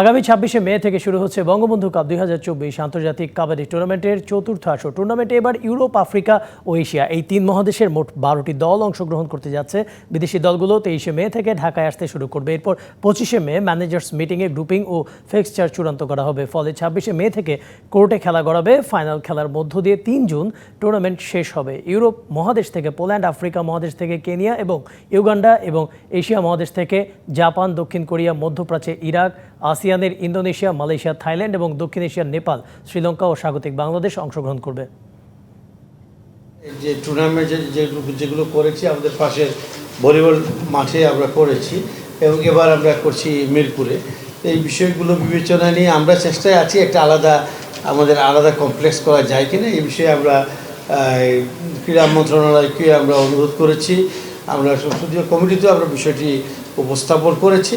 আগামী ছাব্বিশে মে থেকে শুরু হচ্ছে বঙ্গবন্ধু কাপ দুই হাজার চব্বিশ আন্তর্জাতিক কাবাডি টুর্নামেন্টের চতুর্থ আসর। টুর্নামেন্টে এবার ইউরোপ, আফ্রিকা ও এশিয়া এই তিন মহাদেশের মোট বারোটি দল অংশগ্রহণ করতে যাচ্ছে। বিদেশি দলগুলো তেইশে মে থেকে ঢাকায় আসতে শুরু করবে। এরপর পঁচিশে মে ম্যানেজার্স মিটিংয়ে গ্রুপিং ও ফিক্সচার চূড়ান্ত করা হবে। ফলে ছাব্বিশে মে থেকে কোর্টে খেলা গড়াবে। ফাইনাল খেলার মধ্য দিয়ে তিন জুন টুর্নামেন্ট শেষ হবে। ইউরোপ মহাদেশ থেকে পোল্যান্ড, আফ্রিকা মহাদেশ থেকে কেনিয়া এবং ইউগান্ডা এবং এশিয়া মহাদেশ থেকে জাপান, দক্ষিণ কোরিয়া, মধ্যপ্রাচ্যে, ইরাক আসিয়ানের ইন্দোনেশিয়া, মালয়েশিয়া, থাইল্যান্ড এবং দক্ষিণ এশিয়ার নেপাল, শ্রীলঙ্কা ও স্বাগতিক বাংলাদেশ অংশগ্রহণ করবে। যে টুর্নামেন্ট যেগুলো করেছি, আমাদের পাশের ভলিবল মাঠে আমরা করেছি এবং এবার আমরা করছি মিরপুরে। এই বিষয়গুলো বিবেচনা নিয়ে আমরা চেষ্টায় আছি একটা আলাদা, আমাদের আলাদা কমপ্লেক্স করা যায় কিনা, এই বিষয়ে আমরা ক্রীড়া মন্ত্রণালয়কে আমরা অনুরোধ করেছি। আমরা সংসদীয় কমিটিতেও আমরা বিষয়টি উপস্থাপন করেছি।